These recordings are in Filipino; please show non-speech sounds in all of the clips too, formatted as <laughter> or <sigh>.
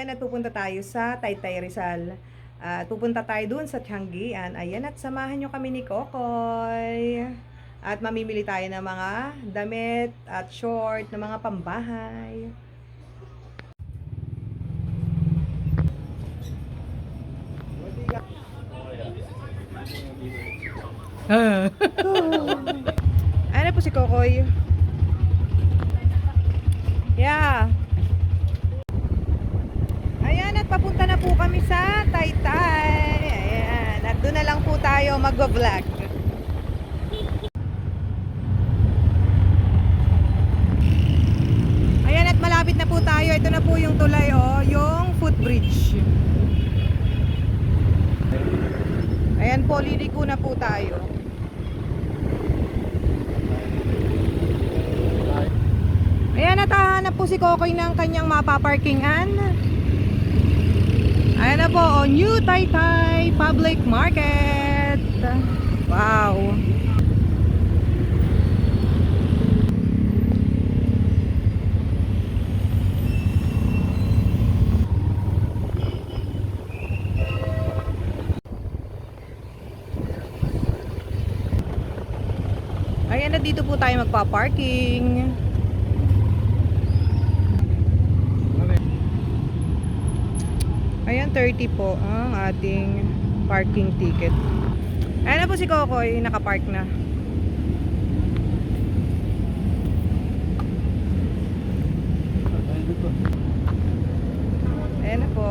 ayan at pupunta tayo sa Taytay Rizal. At pupunta tayo dun sa Tianggian. Ayan at samahan nyo kami ni Kokoy. At mamimili tayo ng mga damit at short ng mga pambahay. <laughs> Ano po si Kokoy? Yeah. Papunta na po kami sa Taytay. Ayan, at doon na lang po tayo mag-vlog. Ayan, at malapit na po tayo. Ito na po yung tulay, oh, yung footbridge. Ayan po, liliko na po tayo. Ayan, natahanap po si Kokoy ng kanyang mapaparkingan. Ayan na po, oh, New Taytay Public Market. Wow. Ayan na dito po tayo magpa-parking. Ayan, 30 po ang ating parking ticket. Ayan na po si Kokoy, nakapark na. Ayan na po.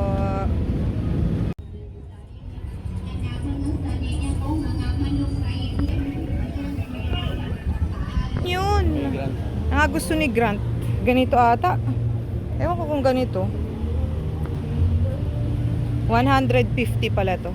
Yun. Ang gusto ni Grant. Ganito ata. Ewan ko kung ganito. 150 pala to.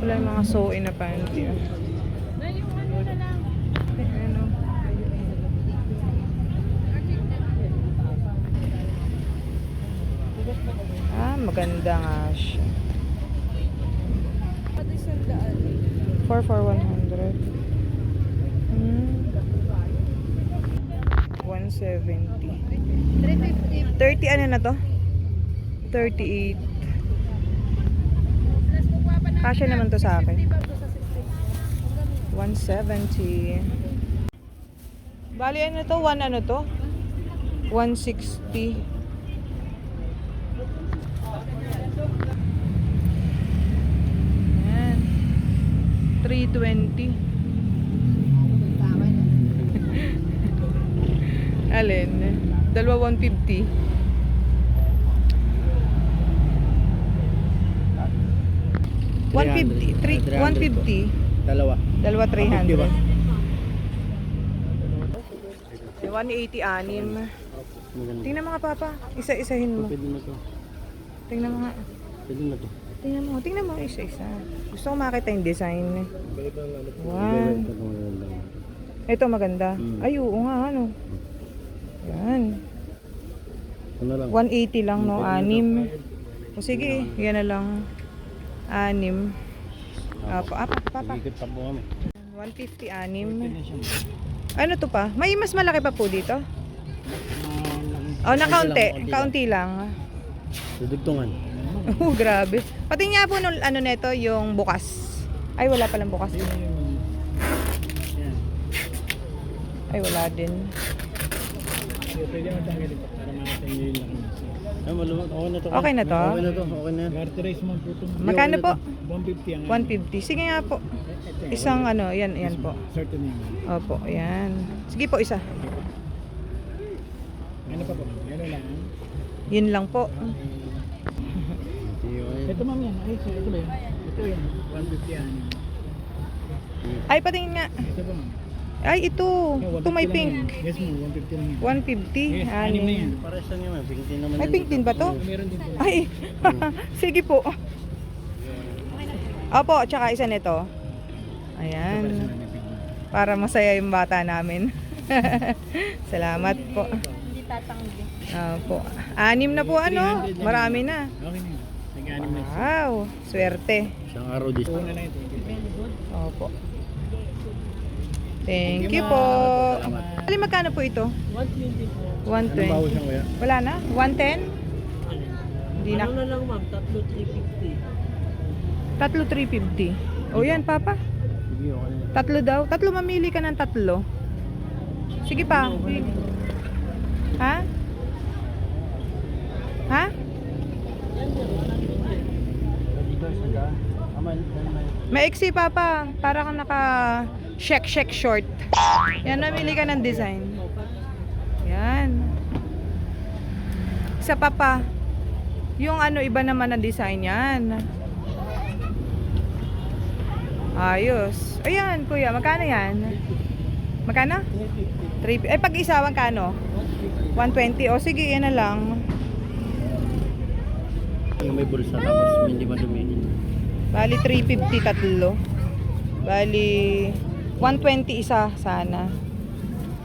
Wala yung mga suoy na panty. oh. Ayan, oh. Ah, maganda nga siya. 4 for 100. Hmm. 170. 30 ano na to? 38. Kasya naman to sa akin. 170. Bali ano to? 1 ano to? 160. Ayan. 320. <laughs> Alin? Dalawa 150. One fifty, three, one fifty, Dalawa. dalawa three hundred. 150 180 anim. Tingnan mga papa, isa-isahin mo. Pwede na to. Tingnan mo nga. Pwede na to. Tingnan mo, tingnan mo isa-isa. Gusto ko makita yung design. Wow. Ito maganda. Mm. Ay, oo nga, ano. Yan. Na lang. 180 lang, no? Anim. O sige, yan na lang. Anim. Apo, apo, papa. Ikot pa po kami. 150 anim. Ano to pa? May mas malaki pa po dito? Oh, na kaunti. lang, Kaunti lang. Dudugtungan. <laughs> Oh, grabe. Pati nga po nung ano neto, yung bukas. Ay, wala palang bukas. Ay, wala din. Pwede pa para yung. Okay na to. Okay na to? Okay na to. Okay na. Garterize mo po Magkano po? 150 ang 150. Sige nga po. Isang ano, yan, yan po. certain. Opo, yan. Sige po, isa. Ano pa po? Ano lang? Yun lang po. Ito ma'am yan. Ay, ito ba yun? Ito yun. 150 yan. Ay, patingin nga. Ito po ma'am. Ay, ito. Yeah, Ito may 150 lang pink. yan. Yes ma'am, 150 lang yan. 150. Yes, anim na yan. Para sa inyo, may pink din naman. Ay, yan pink din ba to? Meron din po. Ay, <laughs> sige po. Opo, tsaka isa nito. Ayan. Para masaya yung bata namin. <laughs> Salamat po. Hindi tatanggi. Opo. Anim na po ano? Marami na. Okay na na. Wow, swerte. Isang araw dito. Una na ito. Opo. Thank you po. Salamat. Ali, magkano po ito? 120 po. Anong 120. bawas yan kuya? Wala na? 110? Hindi na. Ano na lang ma'am, tatlo 350. Tatlo 350. O yan, papa. Sige, okay na. Tatlo daw. Tatlo mamili ka ng tatlo. Sige pa. Ha? Ha? Dito, isa ka. Aman, aman. Maiksi papa. Para kang naka shek shek short. Yan, mamili ka ng design. Yan. Isa pa pa. Yung ano, iba naman ang design yan. Ayos. Ayan, kuya. Magkano yan? Magkano? 3 Eh, pag isa, magkano? 120. O, sige, yan na lang. Yung may bulsa tapos hindi madumi. Bali, 350 tatlo. Bali, 120 isa sana.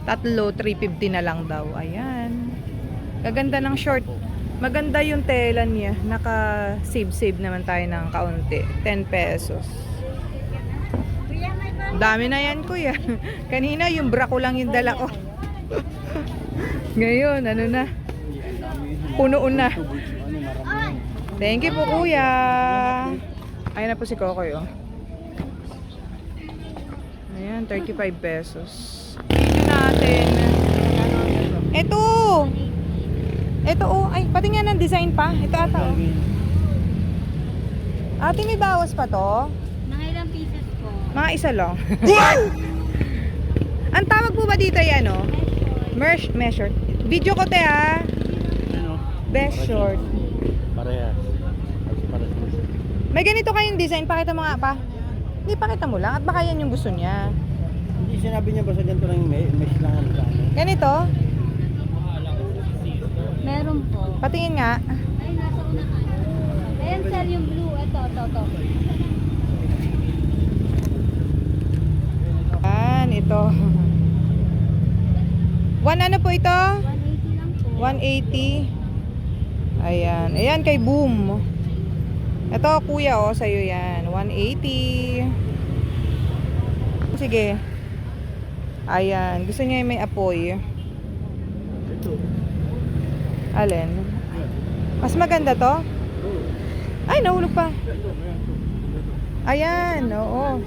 Tatlo, 350 na lang daw. Ayan. Gaganda ng short. Maganda yung tela niya. Naka-save-save naman tayo ng kaunti. 10 pesos. Dami na yan, kuya. <laughs> Kanina, yung bra ko lang yung dala ko. <laughs> Ngayon, ano na? Punoon na. Thank you po, kuya. Ayun na po si Kokoy, oh. Ayan, 35 pesos. Video natin. Ito! Ito, oh. Ay, patingin ng design pa. Ito ata, oh. Ate, may bawas pa to? Mga ilang pieces po. Mga isa lang. <laughs> <laughs> Ang tawag po ba dito yan, oh? Merch, measure. Video ko, te, ha? Ano? Best short. May ganito kayong design. Pakita mo nga pa. Hindi, pakita mo lang. At baka yan yung gusto niya. Hindi sinabi niya ba sa ganito lang may mesh lang sa ano? Ganito. Meron po. Patingin nga. Ay, nasa unahan. Ayan sir, yung blue. Ito, ito, ito. Yan, ito. <laughs> One ano po ito? 180 lang po. 180. Ayan. Ayan kay Boom. Ito, kuya, oh, sa'yo yan. 180. Sige. Ayan. Gusto niya may apoy. Ito. Alin? Mas maganda to? Ay, nahulog pa. Ayan, oo.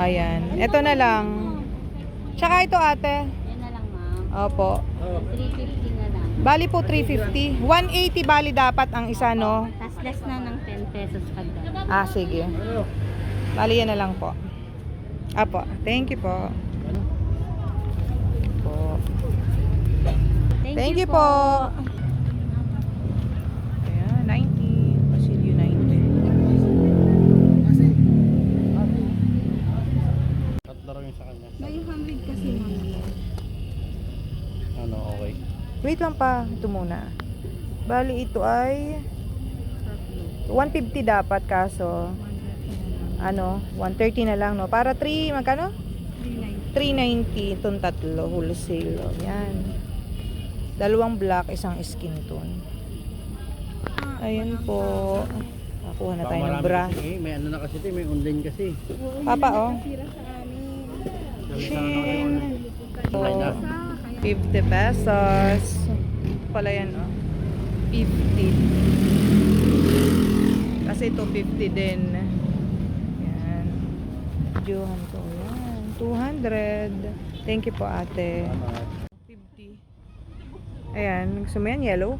Ayan. Ito na lang. Tsaka ito ate. Yan na lang ma'am. Opo. 350 na lang. Bali po 350. 180 bali dapat ang isa, no? Tapos less na ng 10 pesos pagda. Ah, sige. Bali yan na lang po. Apo. Thank you po. Po. Thank, you, po. Wait lang pa. Ito muna. Bali ito ay 150 dapat kaso ano, 130 na lang no. Para 3 magkano? 390 itong tatlo wholesale. oh. Yan. Dalawang black, isang skin tone. Ayun po. Nakuha na tayo ng bra. kasi, eh, may ano na kasi ito, may online kasi. Papa, oh. Sabi sa ano kayo, ano. Okay na. 50 pesos. Pala yan, oh. 50. Kasi ito 50 din. Yan. Johan ko. Yan. 200. Thank you po, ate. Salamat. 50. Ayan. Gusto mo yan? Yellow?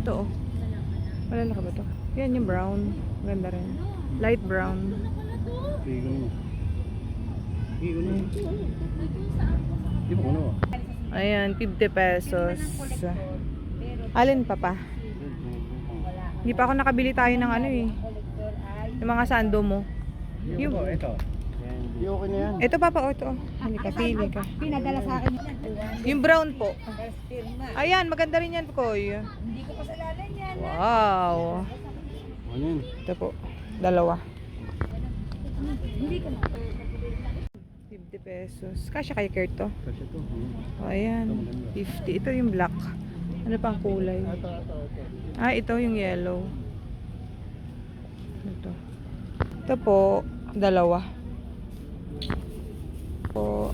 Ito, oh. Malalaki ba to? Yan yung brown. Ganda rin. Light brown. Bigo mo. Ayan, 50 pesos. Alin pa pa? Hindi pa ako nakabili tayo ng ano eh. Yung mga sando mo. Yung ito, ito. Di okay na yan. Ito pa pa, oh, ito. oh. Hindi ka, pili ka. Pinadala sa akin. Yung brown po. Ayan, maganda rin yan, Koy. Hindi ko kasalanan yan. Wow. Ano yun? Ito po, dalawa. Hindi ka na. 50 pesos. Kasya kay Kurt to. Kasi ito. hmm. O, ayan. 50. Ito yung black. Ano pang kulay? Ito, ito, ito. Ah, ito yung yellow. Ito. Ito po, dalawa. Po,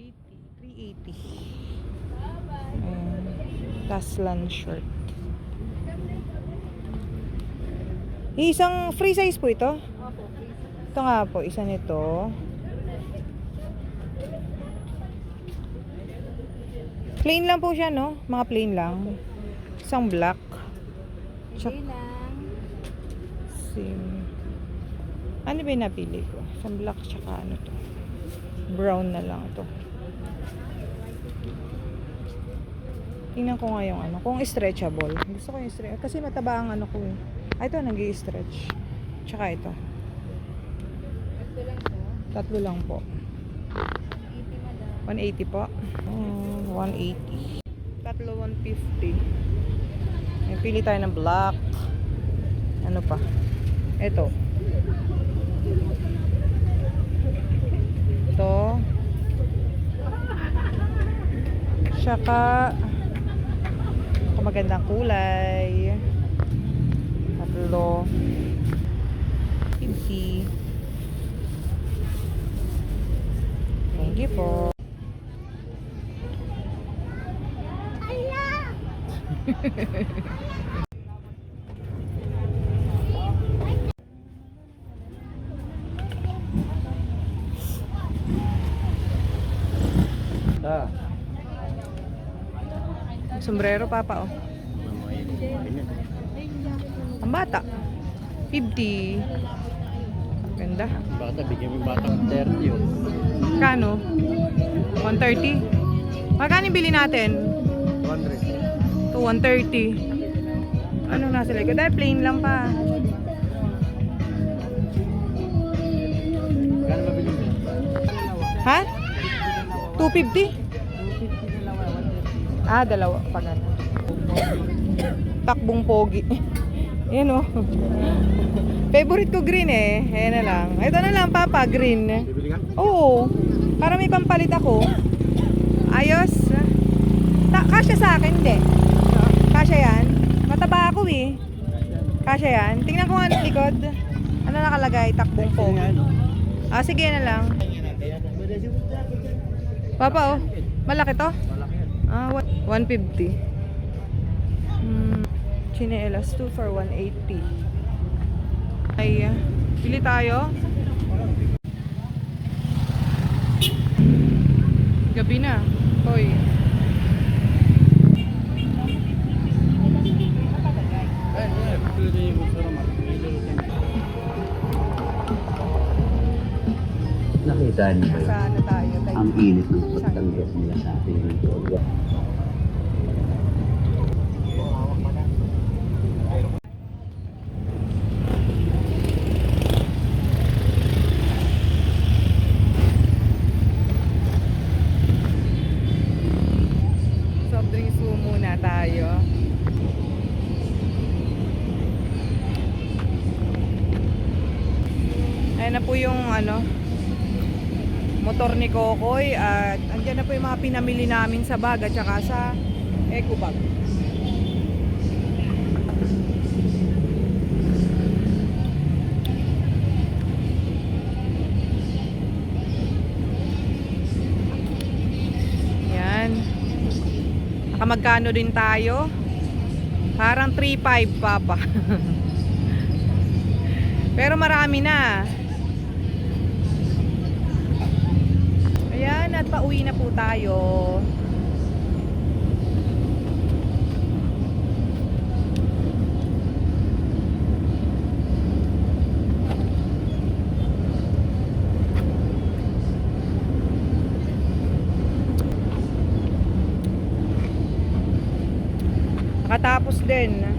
80. 380. Ayan. Taslan shirt. Isang free size po ito? Ito nga po, isa nito. Plain lang po siya, no? Mga plain lang. Isang black. Hindi lang. same. Ano ba yung napili ko? Isang black tsaka ano to? Brown na lang ito. Tingnan ko nga yung ano. Kung stretchable. Gusto ko yung stretch. Kasi mataba ang ano ko eh. Ah, ito nag stretch Tsaka ito. Ito lang to. Tatlo lang po. 80 madam. 180 po. Mm, 180. Tatlo 150. May pili tayo ng black. Ano pa? Ito. Ito. Tsaka magandang kulay. Tatlo. 50. Thank you po. Ah. Sombrero, papa, oh. Ang bata. 50. Ganda. Bata, bigyan mo yung batang 30 oh. Kano? 130. Magkano bili natin? 200. To 130. Ano nasa likod? Dahil plain lang pa. Ha? 250? Ah, dalawa. Pag ano. Takbong pogi. <laughs> Yan oh. Favorite ko green eh. Ayan na lang. Ito na lang, Papa. Green. Oo. Para may pampalit ako. Ayos. Ta kasya sa akin, hindi. Kasya yan. Mataba ako eh. Kasya yan. Tingnan ko nga ang likod. Ano nakalagay? Takbong pogi. Ah, sige na lang. Papa, oh. Malaki to? Malaki yan. Ah, what? 150. Hmm. Chinelas 2 for 180. Ay, ah, pili tayo. Gabi na. Hoy. Nakita niyo ba Sa ano tayo? Ang init ng pagtanggap nila sa ating lingkod? Soft drinks po muna tayo. Ayan na po yung ano motor ni Kokoy at andyan na po yung mga pinamili namin sa bag at saka sa eco bag. Yan. Nakamagkano din tayo? Parang 3.5 papa. <laughs> Pero marami na. Ayan, at pauwi na po tayo. Nakatapos din.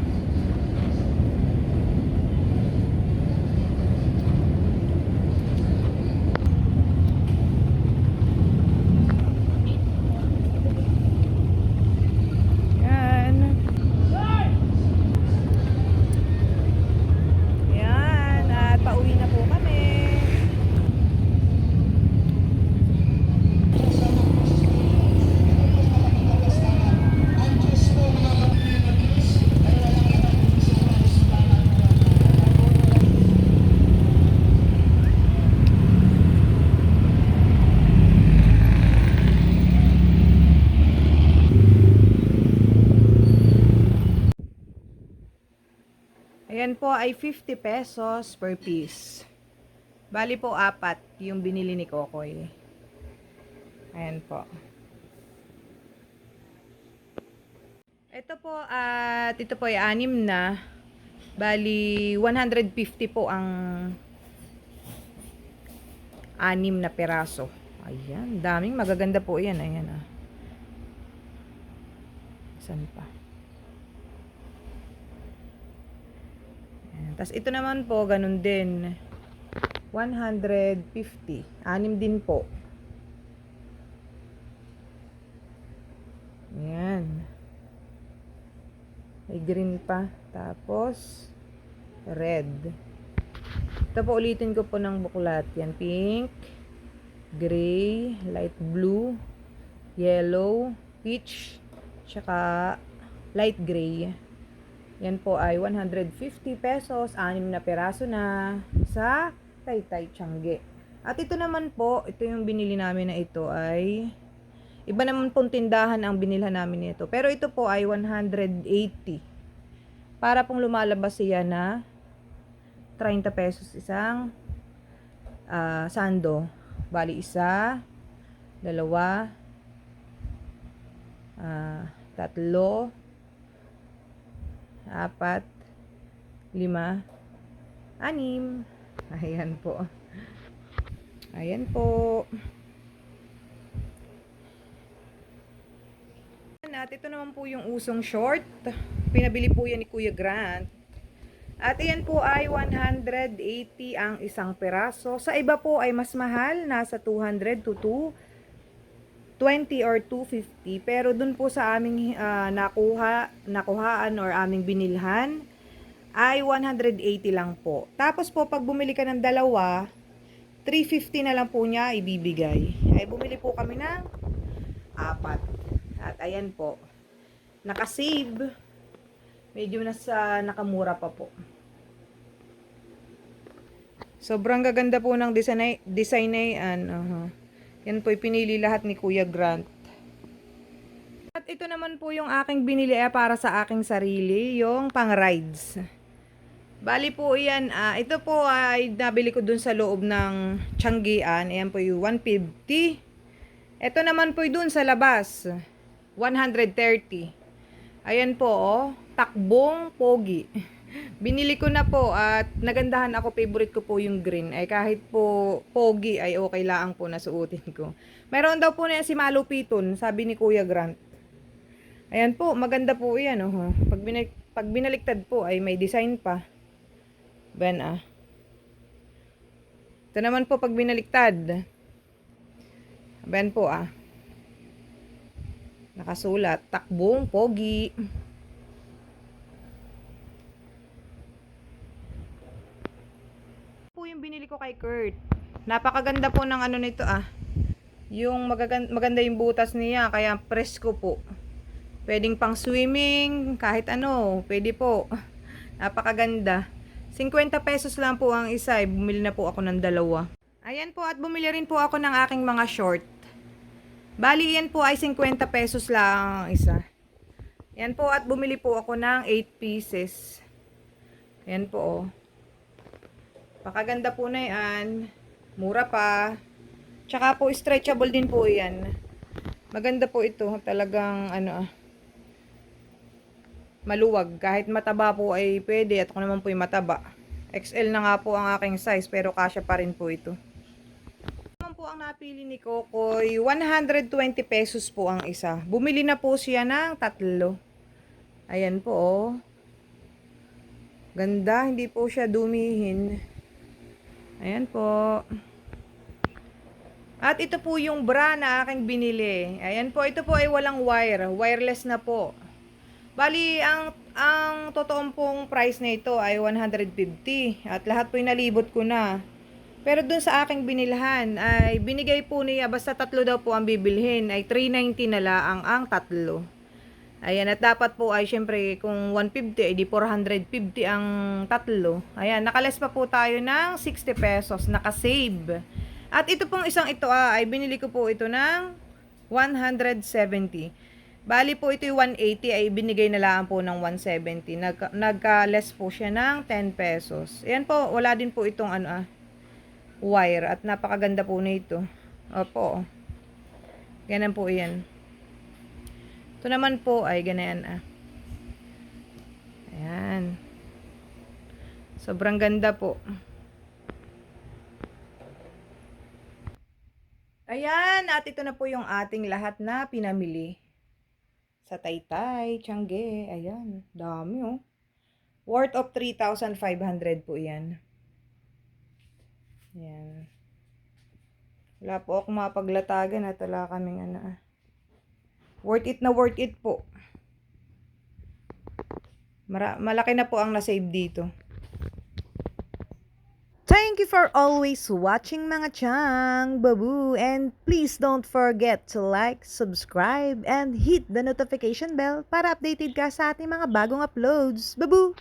Po ay 50 pesos per piece. Bali po apat yung binili ni Kokoy. Ayan po. Ito po at ito po ay anim na. Bali 150 po ang anim na peraso. Ayan, daming magaganda po 'yan. Ayan ah. Saan pa? Ayan. Tapos ito naman po, ganun din. 150. Anim din po. Ayan. May green pa. Tapos, red. Ito po, ulitin ko po ng buklat. Yan, pink, gray, light blue, yellow, peach, tsaka light gray. Yan po ay 150 pesos, anim na peraso na sa Taytay Tiangge. At ito naman po, ito yung binili namin na ito ay iba naman pong tindahan ang binilhan namin nito. Pero ito po ay 180. Para pong lumalabas siya na 30 pesos isang ah, sando. Bali isa, dalawa, ah, tatlo, apat, lima, anim. Ayan po. Ayan po. At ito naman po yung usong short. Pinabili po yan ni Kuya Grant. At iyan po ay 180 ang isang peraso. Sa iba po ay mas mahal, nasa 200 to 220 or 250. Pero dun po sa aming ah, nakuha, nakuhaan or aming binilhan ay 180 lang po. Tapos po pag bumili ka ng dalawa, 350 na lang po niya ibibigay. Ay bumili po kami ng apat. At ayan po. Naka-save. Medyo nasa nakamura pa po. Sobrang gaganda po ng design design na yan. Aha. Yan po pinili lahat ni Kuya Grant. At ito naman po yung aking binili eh, para sa aking sarili, yung pang rides. Bali po yan, ah, ito po ay nabili ko dun sa loob ng Tianggian. Ayan po yung 150. Ito naman po dun sa labas, 130. Ayan po, oh, takbong pogi. Binili ko na po at nagandahan ako, favorite ko po yung green. Ay kahit po pogi ay okay lang po na suotin ko. Meron daw po na yan si Malupiton, sabi ni Kuya Grant. Ayan po, maganda po yan. Oh. Pag, binalik, pag binaliktad po ay may design pa. Ben ah. Ito naman po pag binaliktad. Ben po ah. Nakasulat, takbong pogi. Po yung binili ko kay Kurt. Napakaganda po ng ano nito ah. Yung magagan- maganda yung butas niya, kaya presko po. Pwedeng pang swimming, kahit ano, pwede po. Napakaganda. 50 pesos lang po ang isa, eh. bumili na po ako ng dalawa. Ayan po, at bumili rin po ako ng aking mga short. Bali, yan po ay 50 pesos lang ang isa. Yan po, at bumili po ako ng 8 pieces. Yan po, oh. Pakaganda po na yan. Mura pa. Tsaka po, stretchable din po yan. Maganda po ito. Talagang, ano ah. Maluwag. Kahit mataba po ay pwede. At ako naman po yung mataba. XL na nga po ang aking size. Pero kasya pa rin po ito. Naman po ang napili ni Kokoy. 120 pesos po ang isa. Bumili na po siya ng tatlo. Ayan po, oh. Ganda. Hindi po siya dumihin. Ayan po. At ito po yung bra na aking binili. Ayan po, ito po ay walang wire. Wireless na po. Bali, ang, ang totoong pong price na ito ay 150. At lahat po yung nalibot ko na. Pero dun sa aking binilhan, ay binigay po niya, basta tatlo daw po ang bibilhin, ay 390 na lang ang tatlo. Ayan, at dapat po ay syempre kung 150 ay di 450 ang tatlo. Ayan, nakales pa po tayo ng 60 pesos, nakasave. At ito pong isang ito ah, ay binili ko po ito ng 170. Bali po ito yung 180 ay binigay na lang po ng 170. Nag, nagka-less po siya ng 10 pesos. Ayan po, wala din po itong ano ah, wire at napakaganda po nito. Opo. Ganyan po yan. Ito naman po ay ganyan ah. Ayan. Sobrang ganda po. Ayan, at ito na po yung ating lahat na pinamili. Sa Taytay, Tiangge, ayan, dami oh. Worth of 3,500 po yan. Ayan. Wala po ako mapaglatagan at wala kaming ano ah. Worth it na worth it po. Mara- malaki na po ang nasave dito. Thank you for always watching mga chang, babu, and please don't forget to like, subscribe, and hit the notification bell para updated ka sa ating mga bagong uploads. Babu!